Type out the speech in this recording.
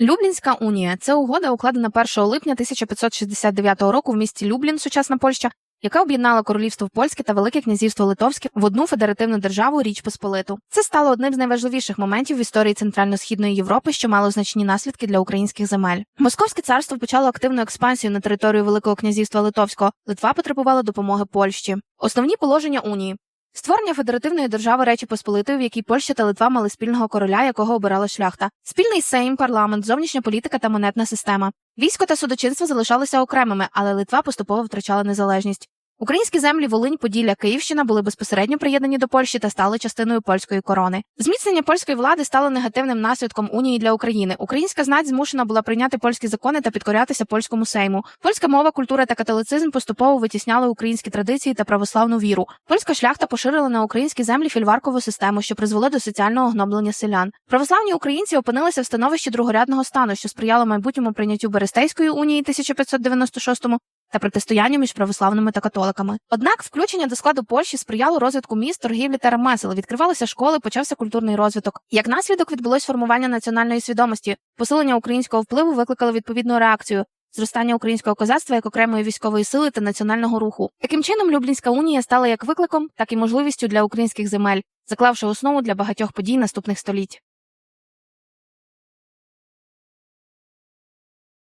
Люблінська унія це угода, укладена 1 липня 1569 року в місті Люблін, сучасна Польща, яка об'єднала королівство польське та Велике князівство Литовське в одну федеративну державу Річ Посполиту. Це стало одним з найважливіших моментів в історії центрально-східної Європи, що мало значні наслідки для українських земель. Московське царство почало активну експансію на територію Великого князівства Литовського. Литва потребувала допомоги Польщі. Основні положення унії. Створення федеративної держави Речі Посполитої, в якій Польща та Литва мали спільного короля, якого обирала шляхта, спільний сейм, парламент, зовнішня політика та монетна система. Військо та судочинство залишалися окремими, але Литва поступово втрачала незалежність. Українські землі Волинь, Поділля, Київщина були безпосередньо приєднані до Польщі та стали частиною польської корони. Зміцнення польської влади стало негативним наслідком унії для України. Українська знать змушена була прийняти польські закони та підкорятися польському сейму. Польська мова, культура та католицизм поступово витісняли українські традиції та православну віру. Польська шляхта поширила на українські землі фільваркову систему, що призвело до соціального гноблення селян. Православні українці опинилися в становищі другорядного стану, що сприяло майбутньому прийняттю Берестейської унії 1596 та протистоянню між православними та католиками. Однак включення до складу Польщі сприяло розвитку міст, торгівлі та ремесел. Відкривалися школи, почався культурний розвиток. Як наслідок відбулось формування національної свідомості, посилення українського впливу викликало відповідну реакцію. Зростання українського козацтва як окремої військової сили та національного руху. Таким чином, Люблінська унія стала як викликом, так і можливістю для українських земель, заклавши основу для багатьох подій наступних століть.